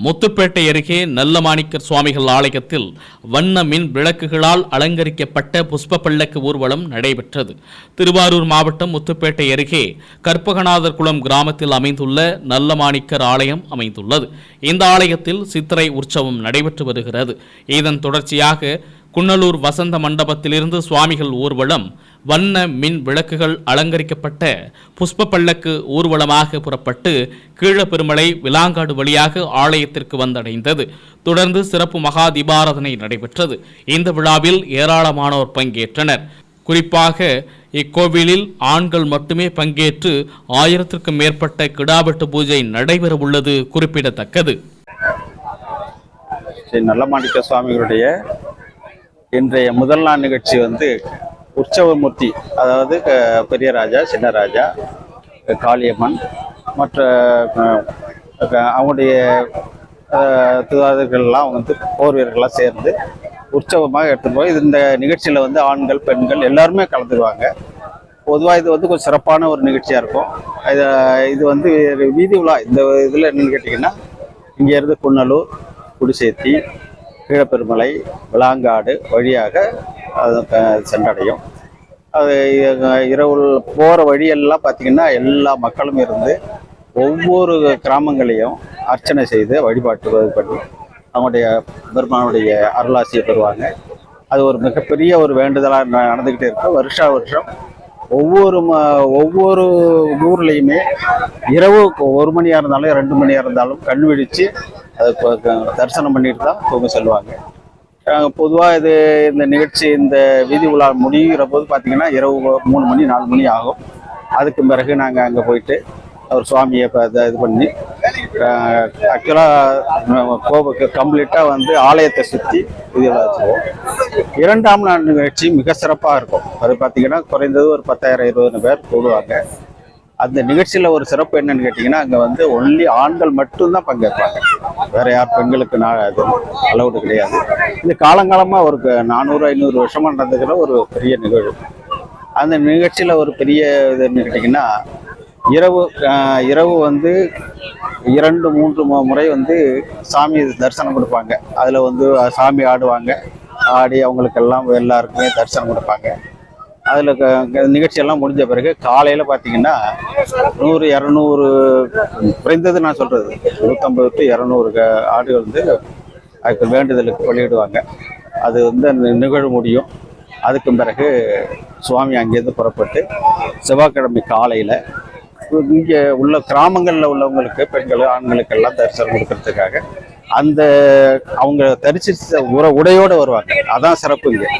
முத்துப்பேட்டை அருகே நல்லமாணிக்கர் சுவாமிகள் ஆலயத்தில் வண்ண மின் விளக்குகளால் அலங்கரிக்கப்பட்ட புஷ்ப பல்லக்கு ஊர்வலம் நடைபெற்றது. திருவாரூர் மாவட்டம் முத்துப்பேட்டை அருகே கற்பகநாதர் குளம் கிராமத்தில் அமைந்துள்ள நல்லமாணிக்கர் ஆலயம் அமைந்துள்ளது. இந்த ஆலயத்தில் சித்திரை உற்சவம் நடைபெற்று வருகிறது. இதன் தொடர்ச்சியாக குன்னலூர் வசந்த மண்டபத்திலிருந்து சுவாமிகள் ஊர்வலம் வண்ண மின் விளக்குகள் அலங்கரிக்கப்பட்ட புஷ்ப பல்லக்கு ஊர்வலமாக புறப்பட்டு கீழப்பெருமலை விலாங்காடு வழியாக ஆலயத்திற்கு வந்தடைந்தது. தொடர்ந்து சிறப்பு மகா தீபாராதனை நடைபெற்றது. இந்த விழாவில் ஏராளமானோர் பங்கேற்றனர். குறிப்பாக இக்கோவிலில் ஆண்கள் மட்டுமே பங்கேற்று ஆயிரத்திற்கும் மேற்பட்ட கிடாவெட்டு பூஜை நடைபெற உள்ளது குறிப்பிடத்தக்கது. ஸ்ரீ நல்லமாணிக்க சுவாமிகளுடைய இன்றைய முதல் நாள் நிகழ்ச்சி வந்து உற்சவமூர்த்தி அதாவது க- பெரிய ராஜா சின்ன ராஜா காளியம்மன் மற்ற அவங்களுடைய துதாதர்கள்லாம் வந்து போர் வீரர்கள்லாம் சேர்ந்து உற்சவமாக எடுத்துகிட்டு போய் இந்த நிகழ்ச்சியில் வந்து ஆண்கள் பெண்கள் எல்லாருமே கலந்துக்குவாங்க. பொதுவாக இது வந்து கொஞ்சம் சிறப்பான ஒரு நிகழ்ச்சியாக இருக்கும். இது இது வந்து வீதி உலா இந்த இதில் என்னென்னு கேட்டிங்கன்னா இங்கேருந்து குன்னலூர் குடிசேத்தி கீழப்பெருமலை விளாங்காடு வழியாக அது சென்றடையும். அது இரவு போகிற வழியெல்லாம் பார்த்திங்கன்னா எல்லா மக்களும் இருந்து ஒவ்வொரு கிராமங்களையும் அர்ச்சனை செய்து வழிபாட்டு பண்ணி அவங்களுடைய பெருமானுடைய அருளாசியை பெறுவாங்க. அது ஒரு மிகப்பெரிய ஒரு வேண்டுதலாக நடந்துக்கிட்டே இருக்கும் வருஷா வருஷம் ஒவ்வொரு ஒவ்வொரு ஊர்லேயுமே இரவு ஒரு மணியாக இருந்தாலும் ரெண்டு மணியாக இருந்தாலும் கண் விழித்து அதை தரிசனம் பண்ணிட்டு தான் தூங்க செல்வாங்க பொதுவாக இது இந்த நிகழ்ச்சி இந்த வீதி உலா முடிகிற போது பார்த்தீங்கன்னா இரவு மூணு மணி நாலு மணி ஆகும். அதுக்கு பிறகு நாங்கள் அங்கே போயிட்டு அவர் சுவாமியை இப்போ இதை இது பண்ணி ஆக்சுவலாக கோபுக்கு கம்ப்ளீட்டாக வந்து ஆலயத்தை சுற்றி இதெல்லாம் வச்சுருவோம். இரண்டாம் நாள் நிகழ்ச்சி மிக சிறப்பாக இருக்கும். அது பார்த்தீங்கன்னா குறைந்தது ஒரு பத்தாயிரம் இருபது பேர் கூடுவாங்க அந்த நிகழ்ச்சியில் ஒரு சிறப்பு என்னன்னு கேட்டிங்கன்னா அங்கே வந்து ஒன்லி ஆண்கள் மட்டும்தான் பங்கேற்பாங்க. வேற யார் பெண்களுக்கு நான் அது அலவுடு கிடையாது. இது காலங்காலமாக ஒரு க- நானூறு ஐநூறு வருஷமாக நடந்துக்கிற ஒரு பெரிய நிகழ்வு. அந்த நிகழ்ச்சியில் ஒரு பெரிய இதுன்னு கேட்டிங்கன்னா இரவு இரவு வந்து இரண்டு மூன்று முறை வந்து சாமி தரிசனம் கொடுப்பாங்க. அதில் வந்து சாமி ஆடுவாங்க. ஆடி அவங்களுக்கெல்லாம் எல்லாருக்குமே தரிசனம் கொடுப்பாங்க. அதில் நிகழ்ச்சியெல்லாம் முடிஞ்ச பிறகு காலையில் பார்த்தீங்கன்னா நூறு இரநூறு குறைந்தது நான் சொல்கிறது நூற்றம்பது டு இரநூறு க- ஆடுகள் வந்து அதுக்கு வேண்டுதலுக்கு வெளியிடுவாங்க. அது வந்து நிகழ முடியும். அதுக்கு பிறகு சுவாமி அங்கேருந்து புறப்பட்டு செவ்வாய்க்கிழமை காலையில் இங்கே உள்ள கிராமங்களில் உள்ளவங்களுக்கு பெண்கள் ஆண்களுக்கு எல்லாம் தரிசனம் கொடுக்கறதுக்காக அந்த அவங்க தரிசித்த உர உடையோடு வருவாங்க. அதான் சிறப்பு இங்கே.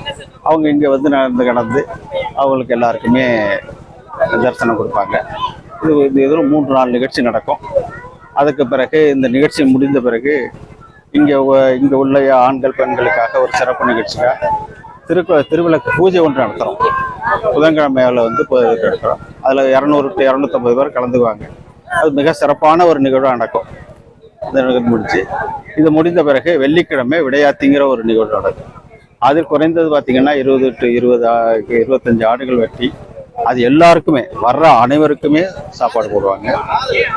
அவங்க இங்கே வந்து நடந்து கடந்து அவங்களுக்கு எல்லாருக்குமே தரிசனம் கொடுப்பாங்க. இது இந்த இதில் மூன்று நாள் நிகழ்ச்சி நடக்கும். அதுக்கு பிறகு இந்த நிகழ்ச்சி முடிந்த பிறகு இங்கே இங்கே உள்ள ஆண்கள் பெண்களுக்காக ஒரு சிறப்பு நிகழ்ச்சியாக திருக்கு திருவிளக்கு பூஜை ஒன்று நடத்துகிறோம் புதன்கிழமையில் வந்து இருக்கிறோம் அதில் இரநூறு டு இரநூத்தம்பது பேர் கலந்துக்குவாங்க. அது மிக சிறப்பான ஒரு நிகழ்வாக நடக்கும். இந்த நிகழ்வு முடிச்சு இது முடிந்த பிறகு வெள்ளிக்கிழமை விடையாத்திங்கிற ஒரு நிகழ்வு நடக்கும். அதில் குறைந்தது பார்த்திங்கன்னா இருபது டு இருபது இருபத்தஞ்சு ஆடுகள் வெட்டி அது எல்லாருக்குமே வர்ற அனைவருக்குமே சாப்பாடு போடுவாங்க.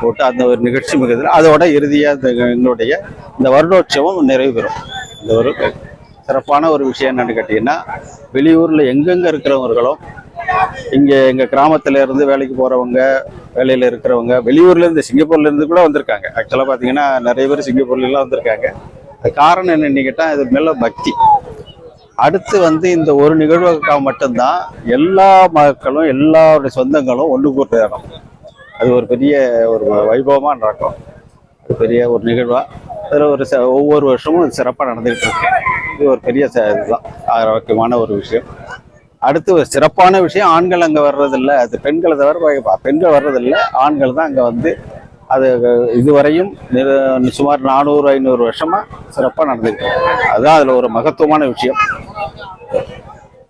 போட்டு அந்த ஒரு நிகழ்ச்சி மிகுதில் அதோட இறுதியாக இந்த எங்களுடைய இந்த வருடோற்சவம் நிறைவு பெறும். இந்த ஒரு சிறப்பான ஒரு விஷயம் என்னன்னு கேட்டிங்கன்னா வெளியூரில் எங்கெங்கே இருக்கிறவங்களும் இங்கே எங்கள் கிராமத்தில் இருந்து வேலைக்கு போகிறவங்க வேலையில் இருக்கிறவங்க வெளியூர்லேருந்து சிங்கப்பூர்லேருந்து கூட வந்திருக்காங்க. ஆக்சுவலாக பார்த்தீங்கன்னா நிறைய பேர் சிங்கப்பூர்லாம் வந்திருக்காங்க. அது காரணம் என்னன்னு கேட்டால் இது மேலே பக்தி. அடுத்து வந்து இந்த ஒரு நிகழ்வுக்காக மட்டும்தான் எல்லா மக்களும் எல்லாருடைய சொந்தங்களும் ஒன்று கூட்ட இடம் அது ஒரு பெரிய ஒரு வைபவமாக நடக்கும். பெரிய ஒரு நிகழ்வாக அதில் ஒரு ச- ஒவ்வொரு வருஷமும் சிறப்பாக நடந்துகிட்டு இருக்கு. இது ஒரு பெரிய இதுதான். ஆரோக்கியமான ஒரு விஷயம். அடுத்து ஒரு சிறப்பான விஷயம் ஆண்கள் அங்கே வர்றதில்ல. அது பெண்களை தவிர பெண்கள் வர்றதில்லை. ஆண்கள் தான் அங்கே வந்து அது இதுவரையும் சுமார் நானூறு ஐநூறு வருஷமாக சிறப்பாக நடந்துருக்கு அதுதான் அதில் ஒரு மகத்துவமான விஷயம்.